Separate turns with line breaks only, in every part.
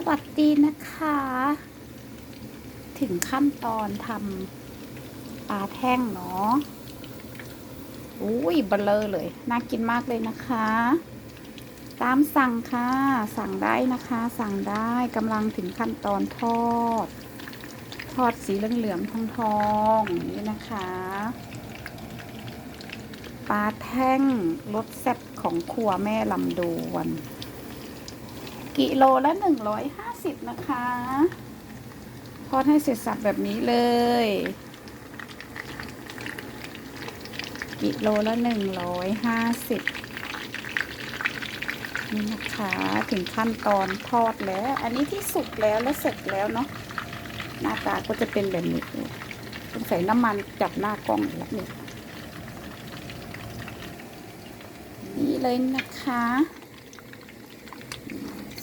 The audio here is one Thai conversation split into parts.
สวัสดีนะคะ ถึงขั้นตอนทำปลาแท่งเนาะอุ้ยเบลอเลย น่ากินมากเลยนะคะ ตามสั่งค่ะ สั่งได้นะคะ สั่งได้กำลังถึงขั้นตอนทอด ทอดสีเหลืองๆทองๆองนี้นะคะปลาแท่งรสแซ่บของครัวแม่ลำดวน กิโลละหนึ่งร้อยห้าสิบนะคะทอดให้เสร็จสับแบบนี้เลย กิโลละหนึ่งร้อยห้าสิบนี่นะคะถึงขั้นตอนทอดแล้ว อันนี้ที่สุกแล้วและเสร็จแล้วเนาะหน้าตาก็จะเป็นแบบนี้ต้องใส่น้ำมันจับหน้ากล้องแล้วนี่นี่เลยนะคะ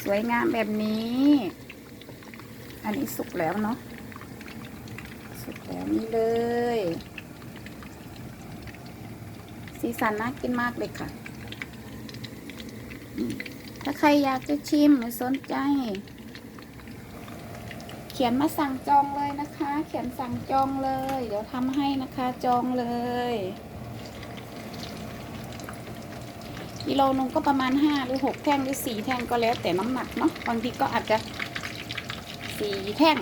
สวยงามแบบนี้ อันนี้สุกแล้วเนาะ สุกแล้วนี่เลย สีสันน่ากินมากเลยค่ะ ถ้าใครอยากจะชิมหรือสนใจ เขียนมาสั่งจองเลยนะคะ เขียนสั่งจองเลย เดี๋ยวทำให้นะคะจองเลย กิโลนึงก็ประมาณห้าหรือหกแท่งหรือสี่แท่งก็แล้วแต่น้ำหนักเนาะบางทีก็อาจจะสี่แท่ง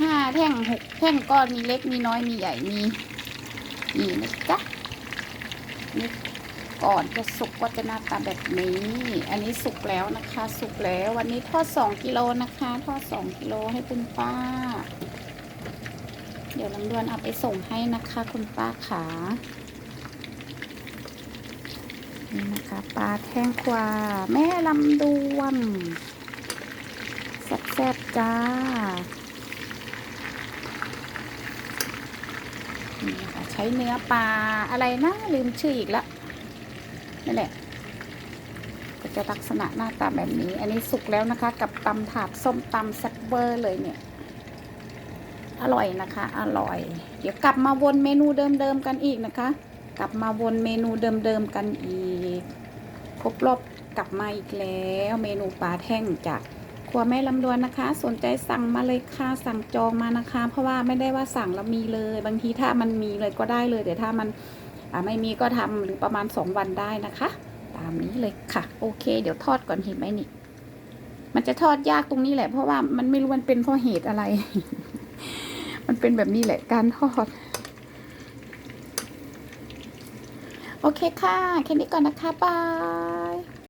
ห้าแท่งหกแท่งก็มีเล็กมีน้อยมีใหญ่มีนี่นะจ๊ะนี่ก่อนจะสุกก็จะหน้าตาแบบนี้ อันนี้สุกแล้วนะคะ สุกแล้ววันนี้ทอดสองกิโลนะคะ ทอดสองกิโลให้คุณป้า เดี๋ยวลำดวนเอาไปส่งให้นะคะ คุณป้าขา นี่นะคะปลาแท่งควา แม่ลำดวนแซ่บๆจ้า นี่นะคะใช้เนื้อปลาอะไรนะลืมชื่ออีกแล้วนั่นแหละก็จะลักษณะหน้าตาแบบนี้ อันนี้สุกแล้วนะคะ กับตำถาดส้มตำแซ่บเวอร์เลยเนี่ย อร่อยนะคะ อร่อย เดี๋ยวกลับมาวนเมนูเดิมๆกันอีกนะคะ กลับมาวนเมนูเดิมๆกันอีก ครบรอบกลับมาอีกแล้วเมนูปลาแท่งจากครัวแม่ลำดวนนะคะ สนใจสั่งมาเลยค่ะสั่งจองมานะคะ เพราะว่าไม่ได้ว่าสั่งแล้วมีเลย บางทีถ้ามันมีเลยก็ได้เลย แต่ถ้ามันไม่มีก็ทำหรือประมาณสองวันได้นะคะ ตามนี้เลยค่ะ โอเค เดี๋ยวทอดก่อนเห็นไหมนี่ มันจะทอดยากตรงนี้แหละ เพราะว่ามันไม่รู้มันเป็นเพราะเหตุอะไร มันเป็นแบบนี้แหละการทอด โอเคค่ะ แค่นี้ก่อนนะคะ บาย